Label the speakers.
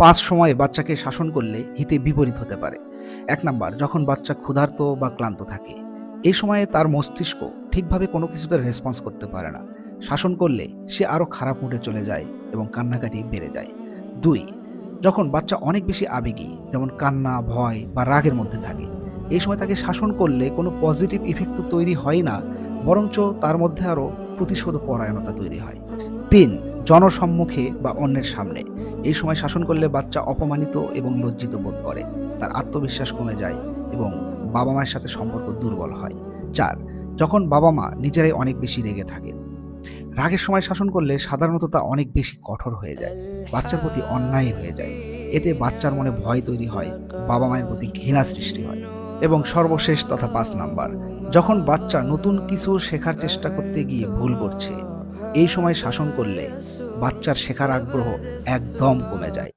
Speaker 1: পাঁচ সময়ে বাচ্চাকে শাসন করলে হিতে বিপরীত হতে পারে। এক নাম্বার, যখন বাচ্চা ক্ষুধার্ত বা ক্লান্ত থাকে, এই সময়ে তার মস্তিষ্ক ঠিকভাবে কোনো কিছুতে রেসপন্স করতে পারে না। শাসন করলে সে আরও খারাপ মুডে চলে যায় এবং কান্নাকাটি বেড়ে যায়। দুই, যখন বাচ্চা অনেক বেশি আবেগী, যেমন কান্না, ভয় বা রাগের মধ্যে থাকে, এই সময় তাকে শাসন করলে কোনো পজিটিভ ইফেক্ট তো তৈরি হয় না, বরঞ্চ তার মধ্যে আরও প্রতিশোধ পরায়ণতা তৈরি হয়। তিন, জনসম্মুখে বা অন্যের সামনে এই সময় শাসন করলে বাচ্চা অপমানিত এবং লজ্জিত বোধ করে। তার আত্মবিশ্বাস কমে যায় এবং বাবা মায়ের সাথে সম্পর্ক দুর্বল হয়। চার, যখন বাবা মা নিজেরাই অনেক বেশি রেগে থাকে। রাগের সময় শাসন করলে সাধারণত তা অনেক বেশি কঠোর হয়ে যায়। বাচ্চার প্রতি অন্যায় হয়ে যায়। এতে বাচ্চার মনে ভয় তৈরি হয়, বাবা মায়ের প্রতি ঘৃণা সৃষ্টি হয় এবং সর্বশেষ তথা পাঁচ নাম্বার, যখন বাচ্চা নতুন কিছু শেখার চেষ্টা করতে গিয়ে ভুল করছে, এই সময় শাসন করলে বাচ্চার শেখার আগ্রহ একদম কমে যায়।